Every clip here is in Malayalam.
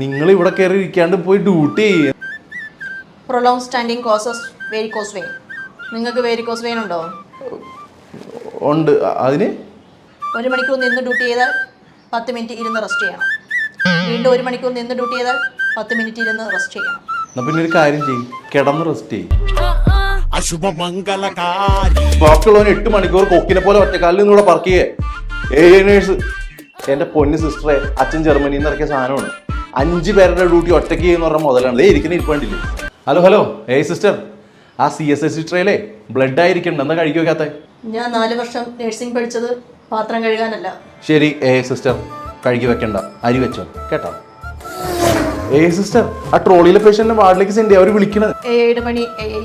നിങ്ങൾ ഇവിടെ കയറി ഇരിക്കാണ്ട് പോയി ഡ്യൂട്ടി ചെയ്യ. Prolong standing causes varicose vein നിങ്ങൾക്ക് വേരിക്കോസ് വെയിൻ ഉണ്ടോ? ഉണ്ട്. അതിന്? ഒരു മണിക്കൂർ നിന്ന് ഡ്യൂട്ടി ചെയ്താൽ പത്ത് മിനിറ്റ് ഇരുന്ന് റെസ്റ്റ് ചെയ്യണം. വീണ്ടും ഒരു മണിക്കൂർ നിന്ന് ഡ്യൂട്ടി ചെയ്താൽ പത്ത് മിനിറ്റ് ഇരുന്ന് റെസ്റ്റ് ചെയ്യണം. എന്നാ പിന്നെ ഒരു കാര്യം ചെയ്യും. കിടന്ന് റെസ്റ്റ് ചെയ്യും. അശുഭമംഗലകാരി. ബാക്കിയുള്ളവൻ എട്ട് മണിക്കൂർ കൊക്കിനെ പോലെ ഒറ്റക്കാലിൽ നിന്നൂടെ പറക്കുകയെ ഏഴ് നേഴ്സ് എന്റെ പൊന്ന് സിസ്റ്ററെ അച്ഛൻ ജർമ്മനിയിൽ നിന്ന് ഇറക്കിയ സാധനമാണ്. അഞ്ച് പേരുടെ ഡ്യൂട്ടി ഒറ്റയ്ക്ക് ചെയ്യുന്ന പറഞ്ഞ മുതലാണ് ദേ ഇരിക്കുന്ന ഇരിപ്പണ്ടില്ലേ ഹലോ ഹലോ. ഏയ് സിസ്റ്റർ. ആ സി എസ് എസ് ട്രേലേ ബ്ലഡ് ആയിരിക്കണ്ട? എന്താ കഴിക്കാത്ത ഞാൻ നാല് വർഷം നഴ്സിംഗ് പഠിച്ചത് പാത്രം കഴുകാനല്ല. ശരി. ഏ സിസ്റ്റർ. കഴുകി വെക്കണ്ട. അരി വെച്ചോ. കേട്ടോ? ഏ സിസ്റ്റർ ആ ട്രോളിയിലെ പേഷ്യന്റിനെ വാർഡിലേക്ക് സെൻഡ് ചെയ്യാം. അവർ വിളിക്കണത്. ഏഴ് മണി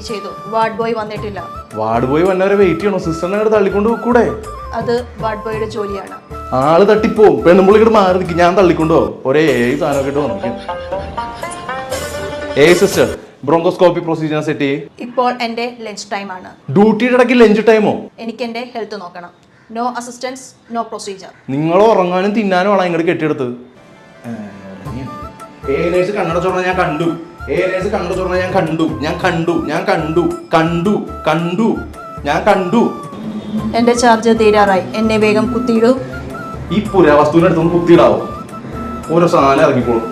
ചെയ്തു. വാർഡ് ബോയ് വന്നിട്ടില്ല. വാർഡ് ബോയ് വന്നവരെ വെയിറ്റ് ചെയ്യണോ? സിസ്റ്ററിനെ തള്ളിക്കൊണ്ട് കൂടെ അത് വാർഡ് ബോയുടെ ജോലിയാണ്. ആൾ തട്ടിപ്പോവും. പെണ്ണുമ്പുള്ളി ഇങ്ങോട്ട് മാറി നിൽക്കും ഞാൻ തള്ളിക്കൊണ്ടോ ഒരേ ഏഴ് സാധനമൊക്കെ ഇട്ട് വന്നിരിക്കും ഏ സിസ്റ്റർ ബ്രോങ്കോസ്കോപ്പി പ്രൊസീജിയർ സെറ്റ് ചെയ്യും. ഇപ്പോൾ എന്റെ ലഞ്ച് ടൈം ആണ്. ഡ്യൂട്ടിയുടെ ഇടയ്ക്ക് ലഞ്ച് ടൈമോ എനിക്ക് എന്റെ ഹെൽത്ത് നോക്കണം. നോ അസിസ്റ്റൻസ് നോ പ്രൊസീജിയർ നിങ്ങൾ ഉറങ്ങാനും തിന്നാനും ആണോ ഇങ്ങോട്ട് കെട്ടിയെടുത്തത് എന്റെ കണ്ണട ചൊറ ഞാൻ കണ്ടു. കണ്ണട ചൊറ ഞാൻ കണ്ടു. ഞാൻ കണ്ടു. ഞാൻ കണ്ടു. കണ്ടു. കണ്ടു. ഞാൻ കണ്ടു. എന്റെ ചാർജ് തീരാറായി. എന്നെ വേഗം കുത്തിയിടൂ. ഈ പുരാവസ്തുവിന്റെ അടുത്തൊന്ന് കുത്തിയിടാവും? ഓരോ സാധനം ഇറങ്ങിക്കോളും.